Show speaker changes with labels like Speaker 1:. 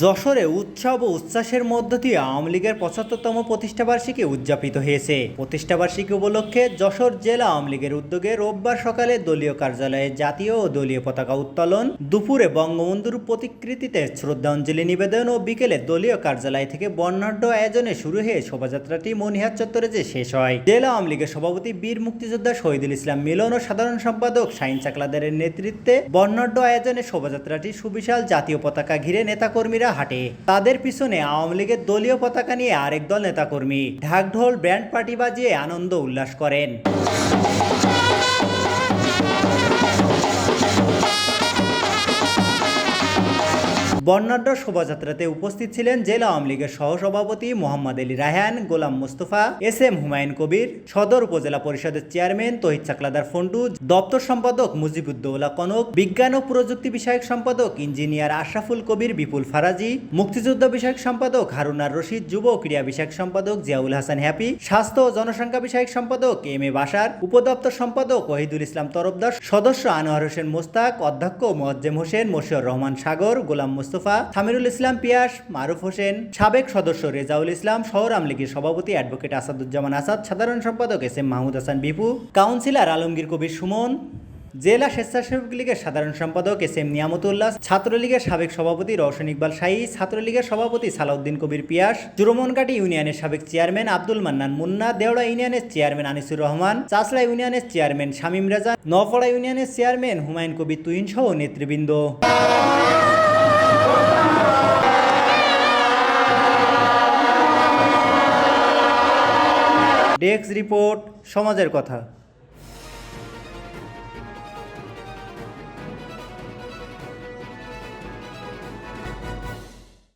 Speaker 1: যশোরে উৎসব ও উচ্ছ্বাসের মধ্য দিয়ে আওয়ামী লীগের পঁচাত্তরতম প্রতিষ্ঠাবার্ষিকী উদযাপিত হয়েছে প্রতিষ্ঠাবার্ষিকী উপলক্ষে যশোর জেলা আওয়ামী লীগের উদ্যোগে রোববার সকালে দলীয় কার্যালয়ে জাতীয় ও দলীয় পতাকা উত্তোলন দুপুরে বঙ্গবন্ধুর প্রতিকৃতিতে শ্রদ্ধাঞ্জলি নিবেদন ও বিকেলে দলীয় কার্যালয় থেকে বর্ণাঢ্য আয়োজনে শুরু হয়ে শোভাযাত্রাটি মনিহার চত্বরে যে শেষ হয় জেলা আওয়ামী লীগের সভাপতি বীর মুক্তিযোদ্ধা শহীদুল ইসলাম মিলন ও সাধারণ সম্পাদক শাহিন চাকলাদারের নেতৃত্বে বর্ণাঢ্য আয়োজনে শোভাযাত্রাটি সুবিশাল জাতীয় পতাকা ঘিরে নেতাকর্মী কর্মীরা হাঁটে তাদের পিছনে আওয়ামী লীগের দলীয় পতাকা নিয়ে আরেক দল নেতাকর্মী ঢাকঢোল ব্যান্ড পার্টি বাজিয়ে আনন্দ উল্লাস করেন বর্ণাঢ্য শোভাযাত্রাতে উপস্থিত ছিলেন জেলা আওয়ামী লীগের সহসভাপতি মোহাম্মদ আলী রায়হান গোলাম মুস্তফা এস এম হুমায়ুন কবির সদর উপজেলা পরিষদের চেয়ারম্যান তহিদ চাকলাদার ফন্টু দপ্তর সম্পাদক মুজিবুদ্দৌলা কনক বিজ্ঞান ও প্রযুক্তি বিষয়ক সম্পাদক ইঞ্জিনিয়ার আশরাফুল কবির বিপুল ফারাজি মুক্তিযুদ্ধ বিষয়ক সম্পাদক হারুনার রশিদ যুব ক্রীড়া বিষয়ক সম্পাদক জিয়াউল হাসান হ্যাপি স্বাস্থ্য ও জনসংখ্যা বিষয়ক সম্পাদক এম এ বাসার উপদপ্তর সম্পাদক ওহিদুল ইসলাম তরফদার সদস্য আনোয়ার হোসেন মোস্তাক অধ্যক্ষ মোয়াজ্জেম হোসেন মশিউর রহমান সাগর গোলাম মুস্তফা মোস্তফা সামিরুল ইসলাম পিয়াস মারুফ হোসেন সাবেক সদস্য রেজাউল ইসলাম শহর আমলীগের সভাপতি অ্যাডভোকেট আসাদুজ্জামান আসাদ সাধারণ সম্পাদক S M Mahmud Hasan Bipu councillor Alamgir Kabir Suman জেলা স্বেচ্ছাসেবক লীগের সাধারণ সম্পাদক এস এম নিয়ামতুল্লাহ ছাত্রলীগের সাবেক সভাপতি রওশন ইকবাল শাহী ছাত্রলীগের সভাপতি সালাউদ্দিন কবির পিয়াস চুরমনকাটি ইউনিয়নের সাবেক চেয়ারম্যান আব্দুল মান্নান মুন্না দেওড়া ইউনিয়নের চেয়ারম্যান আনিসুর রহমান চাষলা ইউনিয়নের চেয়ারম্যান শামীম রাজা নফড়া ইউনিয়নের চেয়ারম্যান হুমায়ুন কবির তুহিন সহ নেতৃবৃন্দ ডেস্ক রিপোর্ট সমাজের কথা